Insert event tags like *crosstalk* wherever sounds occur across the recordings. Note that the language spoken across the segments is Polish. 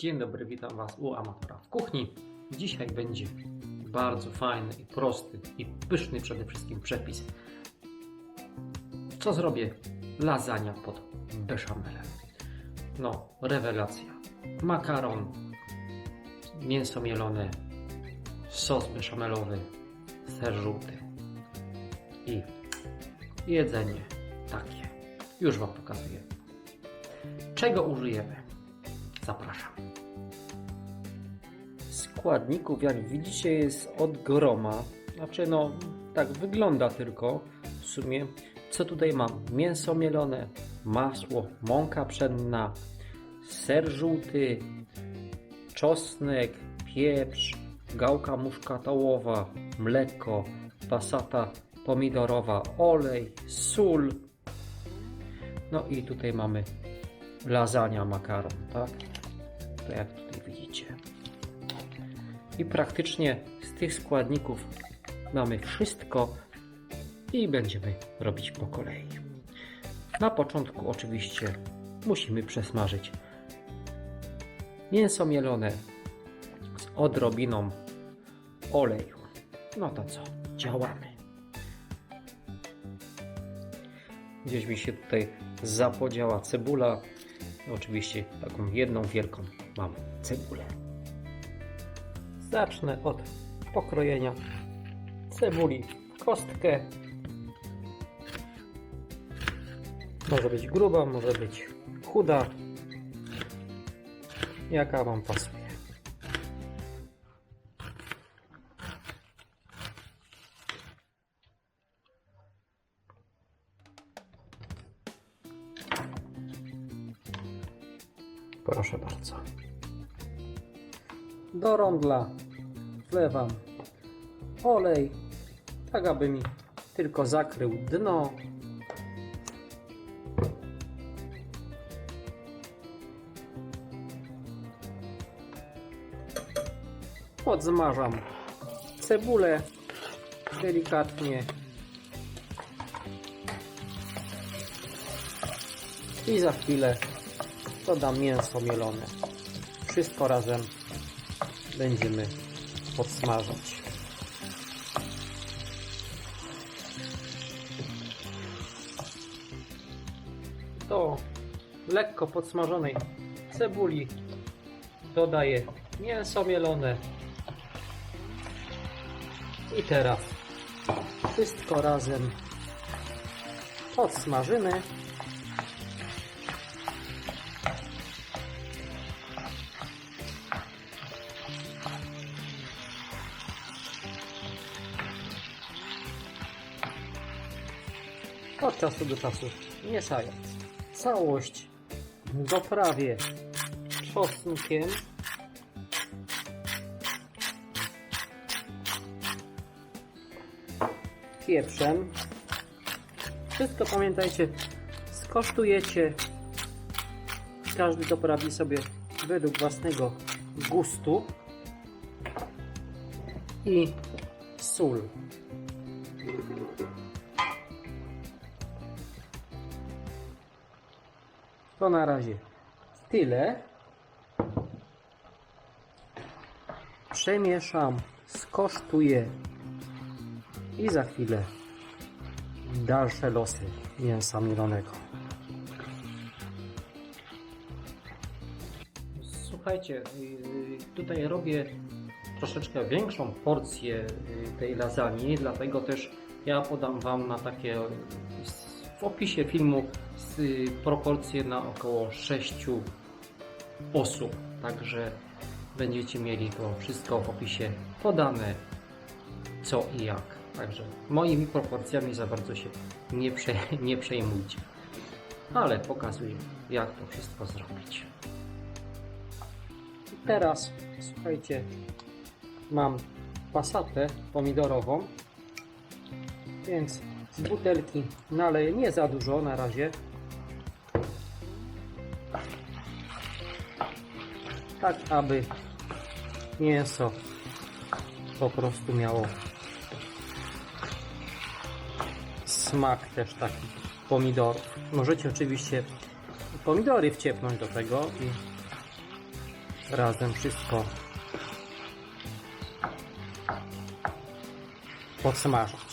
Dzień dobry, witam Was u amatora w kuchni. Dzisiaj będzie bardzo fajny i prosty i pyszny przede wszystkim przepis. Co zrobię? Lasagna pod beszamelem. No, rewelacja. Makaron, mięso mielone, sos beszamelowy, ser żółty i jedzenie takie. Już Wam pokazuję. Czego użyjemy? Zapraszam. Składników, jak widzicie, jest od groma. Znaczy, no, tak wygląda tylko w sumie. Co tutaj mam? Mięso mielone, masło, mąka pszenna, ser żółty, czosnek, pieprz, gałka muszkatołowa, mleko, pasata pomidorowa, olej, sól. No i tutaj mamy lasagna makaron, tak? To jak tutaj widzicie. I praktycznie z tych składników mamy wszystko i będziemy robić po kolei. Na początku oczywiście musimy przesmażyć mięso mielone z odrobiną oleju. No to co? Działamy. Gdzieś mi się tutaj zapodziała cebula. Oczywiście taką jedną wielką mam cebulę. Zacznę od pokrojenia cebuli w kostkę. Może być gruba, może być chuda. Jaka Wam pasuje. Proszę bardzo. Do rondla wlewam olej, tak aby mi tylko zakrył dno. Podzmażam cebulę delikatnie i za chwilę dodam mięso mielone. Wszystko razem będziemy podsmażać. Do lekko podsmażonej cebuli dodaję mięso mielone i teraz wszystko razem podsmażymy od czasu do czasu mieszając. Całość doprawię czosnkiem. Pieprzem. Wszystko pamiętajcie, skosztujecie. Każdy doprawi sobie według własnego gustu. I sól. To na razie tyle. Przemieszam, skosztuję i za chwilę dalsze losy mięsa mielonego. Słuchajcie, yy, tutaj robię troszeczkę większą porcję yy, tej lasagne, dlatego też ja podam Wam na takie w opisie filmu proporcje na około 6 osób. Także będziecie mieli to wszystko w opisie podane, co i jak. Także moimi proporcjami za bardzo się nie, prze, *laughs* nie przejmujcie. Ale pokazuję, jak to wszystko zrobić. I teraz, słuchajcie, mam pasatę pomidorową, więc z butelki naleję nie za dużo na razie. Tak, aby mięso po prostu miało smak też taki pomidorów. Możecie oczywiście pomidory wciepnąć do tego i razem wszystko podsmażyć.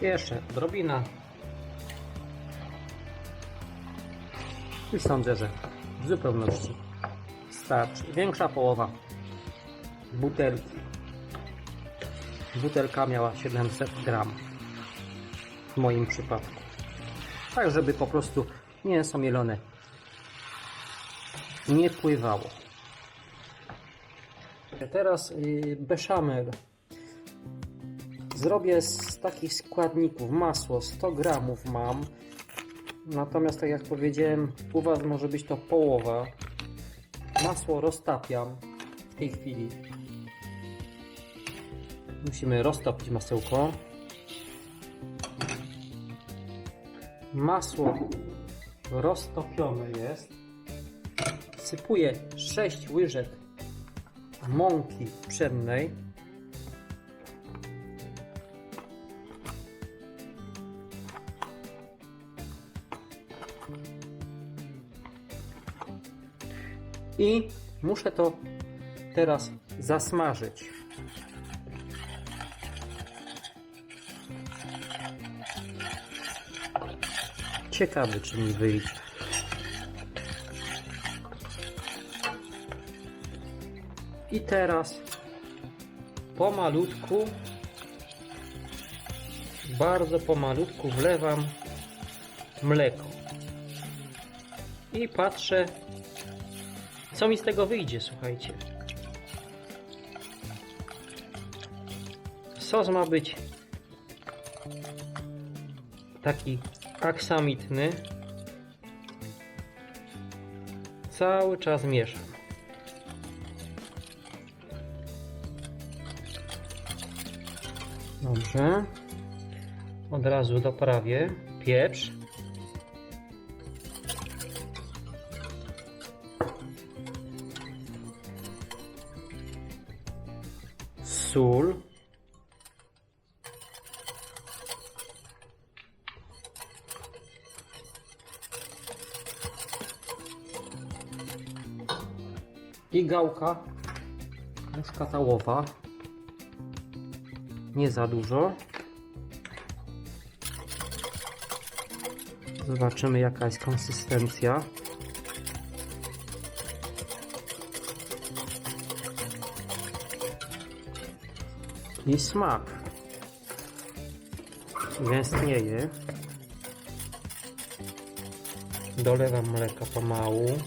Jeszcze drobina. I sądzę, że w zupełności starczy. Większa połowa butelki. Butelka miała 700 gram w moim przypadku. Tak, żeby po prostu mięso mielone nie pływało. Teraz yy, beszamel. Zrobię z takich składników masło 100 gramów mam. Natomiast tak jak powiedziałem, u Was może być to połowa. Masło roztapiam w tej chwili. Musimy roztopić masełko. Masło roztopione jest. Sypuję 6 łyżek mąki pszennej. I muszę to teraz zasmażyć. Ciekawy, czy mi wyjdzie. I teraz pomalutku, bardzo pomalutku wlewam mleko. I patrzę, co mi z tego wyjdzie, słuchajcie. Sos ma być taki aksamitny. Cały czas mieszam. Dobrze. Od razu doprawię pieprz. Sól. I gałka muszkatałowa. Nie za dużo. Zobaczymy jaka jest konsystencja. I smak. Gęstnieje. Dolewam mleka pomału.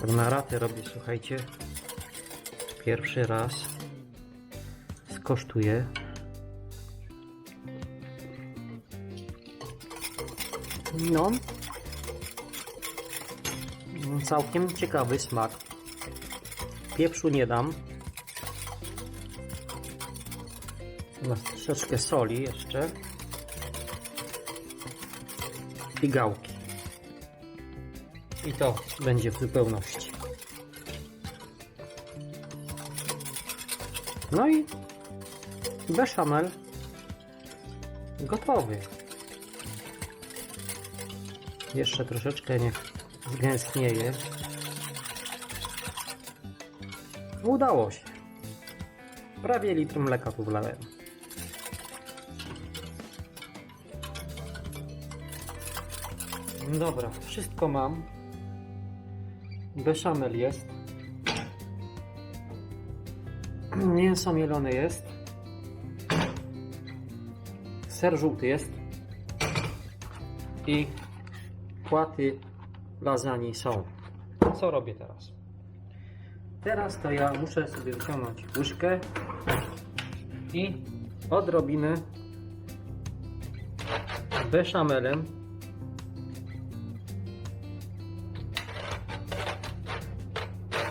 Tak na ratę robię, słuchajcie. Pierwszy raz. Skosztuję. No. Całkiem ciekawy smak. Pieprzu nie dam. No, troszeczkę soli jeszcze. I gałki. I to będzie w zupełności. No i beszamel gotowy. Jeszcze troszeczkę niech zgęstnieje. Udało się. Prawie litr mleka tu wlałem. Dobra, wszystko mam. Beszamel jest. Mięso mielone jest. Ser żółty jest. I płaty lasagne są. Co robię teraz? Teraz to ja muszę sobie wyciągnąć łyżkę i odrobinę beszamelem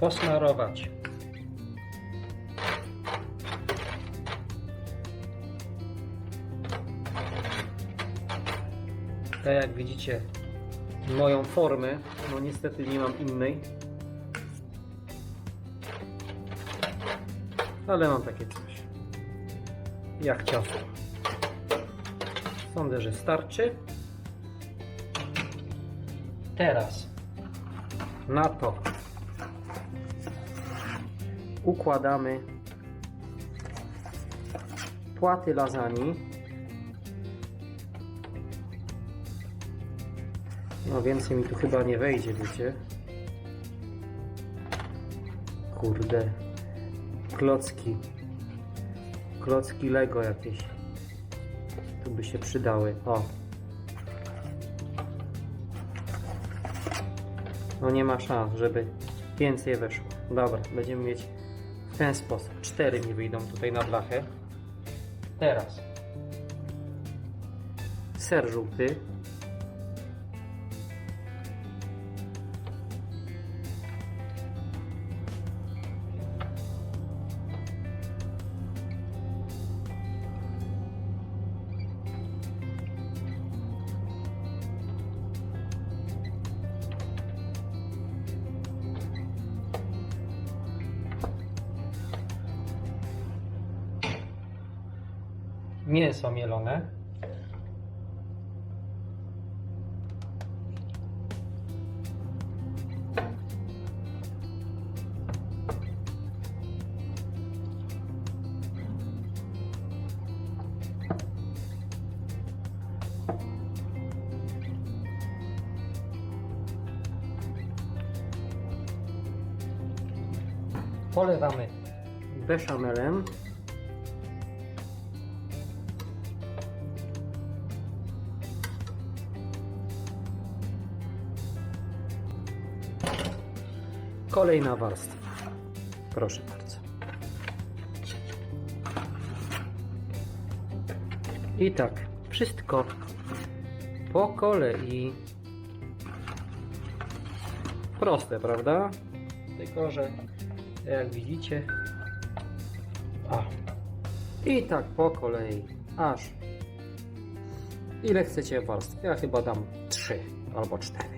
posmarować. Tak jak widzicie, moją formę, no niestety nie mam innej. Ale mam takie coś. jak ciasto. Sądzę, że starczy. Teraz na to układamy płaty lasagne. No więcej mi tu chyba nie wejdzie, wiecie. Kurde. Klocki. Klocki Lego jakieś. Tu by się przydały. O. No nie ma szans, żeby więcej weszło. Dobra, będziemy mieć w ten sposób. Cztery mi wyjdą tutaj na blachę. Teraz. Ser żółty. Mięso mielone. Polewamy beszamelem. Kolejna warstwa. Proszę bardzo. I tak, wszystko po kolei. Proste, prawda? Tylko, że jak widzicie. A. I tak po kolei. Aż. Ile chcecie warstw? Ja chyba dam 3 albo 4.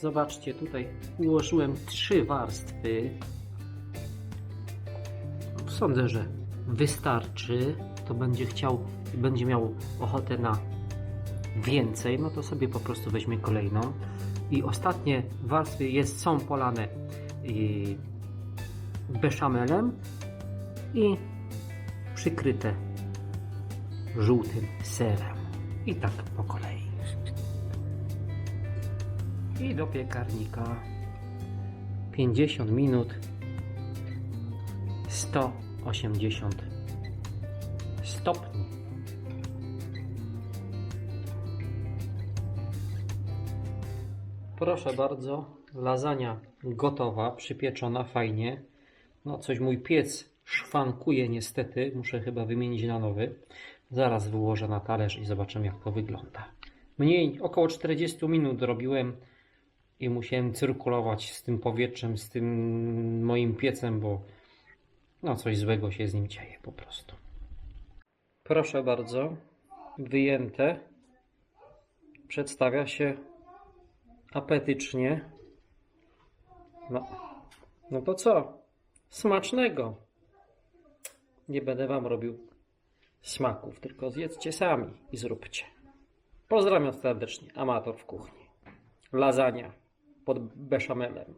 Zobaczcie, tutaj ułożyłem trzy warstwy. Sądzę, że wystarczy. To będzie chciał, będzie miał ochotę na więcej, no to sobie po prostu weźmie kolejną. I ostatnie warstwy jest, są polane i beszamelem i przykryte żółtym serem. I tak po kolei i do piekarnika 50 minut 180 stopni. Proszę bardzo, lasagna gotowa, przypieczona fajnie. No coś mój piec szwankuje niestety, muszę chyba wymienić na nowy. Zaraz wyłożę na talerz i zobaczymy jak to wygląda. Mniej, około 40 minut robiłem i musiałem cyrkulować z tym powietrzem, z tym moim piecem, bo no coś złego się z nim dzieje po prostu. Proszę bardzo, wyjęte. Przedstawia się apetycznie. No, no to co? Smacznego. Nie będę wam robił smaków, tylko zjedzcie sami i zróbcie. Pozdrawiam serdecznie, amator w kuchni. Lasagna pod beszamelem.